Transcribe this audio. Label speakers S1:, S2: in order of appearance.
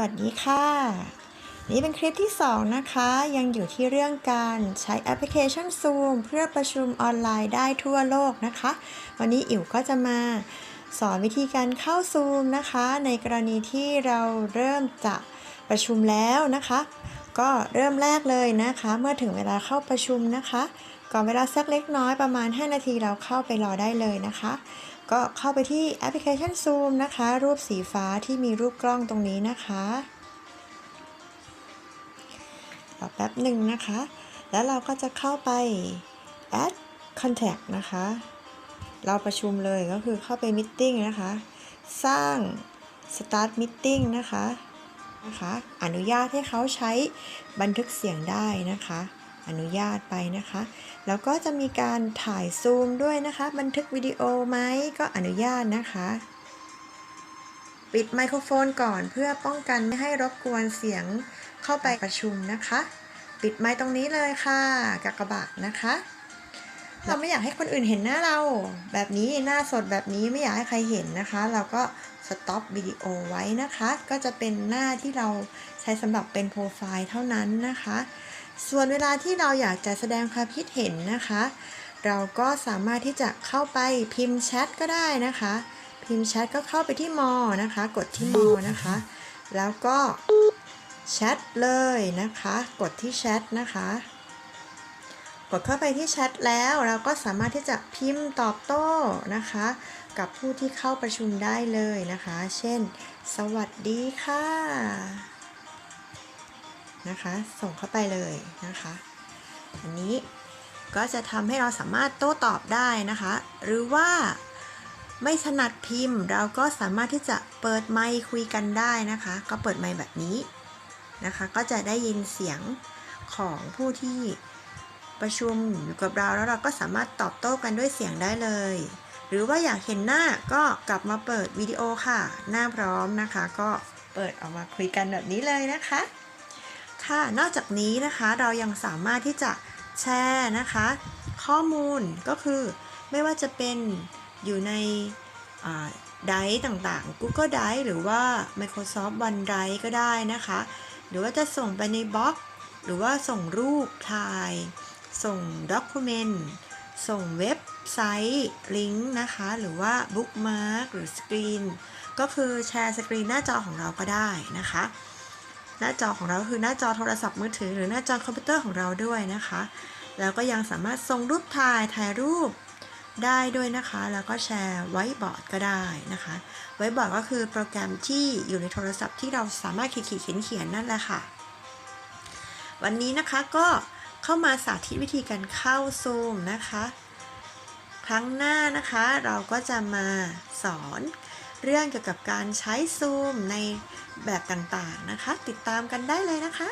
S1: วัสดีค่ะ นี่เป็นคลิปที่ 2 นะคะ ยังอยู่ที่เรื่องการใช้แอปพลิเคชัน Zoom เพื่อประชุมออนไลน์ได้ทั่วโลกนะคะ วันนี้อิ๋วก็จะมาสอนวิธีการเข้า Zoom นะคะ ในกรณีที่เราเริ่มจะประชุมแล้วนะคะ ก็เริ่มแรกเลยนะคะ เมื่อถึงเวลาเข้าประชุมนะคะ ก่อนเวลาสักเล็กน้อยประมาณ 5 นาทีเราเข้าไปรอได้เลยนะคะ ก็เข้าไปที่แอปพลิเคชัน Zoom นะคะ รูปสีฟ้าที่มีรูปกล้องตรงนี้นะคะรอแป๊บหนึ่งนะคะ แล้วเราก็จะเข้าไป add contact นะคะ เราประชุมเลยก็คือเข้าไป meeting นะคะ สร้าง start meeting นะคะนะคะ อนุญาตให้เขาใช้บันทึกเสียงได้นะคะ อนุญาตไปนะคะ แล้วก็จะมีการถ่ายซูมด้วยนะคะ บันทึกวิดีโอไหมก็อนุญาตนะคะ ปิดไมโครโฟนก่อนเพื่อป้องกันไม่ให้รบกวนเสียงเข้าไปประชุมนะคะ ปิดไมค์ตรงนี้เลยค่ะกากบาทนะคะเราไม่อยากให้คนอื่นเห็นหน้าเรา แบบนี้หน้าสดแบบนี้ไม่อยากให้ใครเห็นนะคะ เราก็สต็อปวิดีโอไว้นะคะ ก็จะเป็นหน้าที่เราใช้สำหรับเป็นโปรไฟล์เท่านั้นนะคะ ส่วนเวลาที่เราอยากจะแสดงความคิดเห็นนะคะ เราก็สามารถที่จะเข้าไปพิมพ์แชทก็ได้นะคะ พิมพ์แชทก็เข้าไปที่มอนะคะ กดที่มอนะคะ แล้วก็แชทเลยนะคะ กดที่แชทนะคะ กดเข้าไปที่แชทแล้วเราก็สามารถที่จะพิมพ์ตอบโต้นะคะ กับผู้ที่เข้าประชุมได้เลยนะคะ เช่น สวัสดีค่ะ นะคะ ส่งเข้าไปเลยนะคะ อันนี้ก็จะทำให้เราสามารถโต้ตอบได้นะคะ หรือว่าไม่ถนัดพิมพ์ เราก็สามารถที่จะเปิดไมค์คุยกันได้นะคะ ก็เปิดไมค์แบบนี้นะคะ ก็จะได้ยินเสียงของผู้ที่ประชุมอยู่กับเราแล้วเราก็สามารถตอบโต้กันด้วยเสียงได้เลย หรือว่าอยากเห็นหน้าก็กลับมาเปิดวิดีโอค่ะ หน้าพร้อมนะคะ ก็เปิดออกมาคุยกันแบบนี้เลยนะคะ ค่ะ นอกจากนี้นะคะเรายังสามารถที่จะแชร์นะคะ ข้อมูลก็คือไม่ว่าจะเป็นอยู่ในไดร์ต่างๆ Google Drive หรือว่า Microsoft OneDrive ก็ได้นะคะ หรือว่าจะส่งไปในบล็อก หรือว่าส่งรูปถ่าย ส่งด็อกิเมนต์ ส่งเว็บไซต์ ลิงก์นะคะ หรือว่าบุ๊กมาร์กหรือสกรีน ก็คือแชร์สกรีนหน้าจอของเราก็ได้นะคะ หน้าจอของเราคือหน้าจอโทรศัพท์มือถือ หรือหน้าจอคอมพิวเตอร์ของเราด้วยนะคะ แล้วก็ยังสามารถส่งรูปถ่ายถ่ายรูปได้ด้วยนะคะ แล้วก็แชร์ไว้บอร์ดก็ได้นะคะ ไว้บอร์ดก็คือโปรแกรมที่อยู่ในโทรศัพท์ที่เราสามารถขีดเขียนเขียนนั่นแหละค่ะ วันนี้นะคะก็เข้ามาสาธิตวิธีการเข้าซูมนะคะ ครั้งหน้านะคะเราก็จะมาสอน เรื่องเกี่ยวกับการใช้ซูมในแบบต่างๆนะคะ ติดตามกันได้เลยนะคะ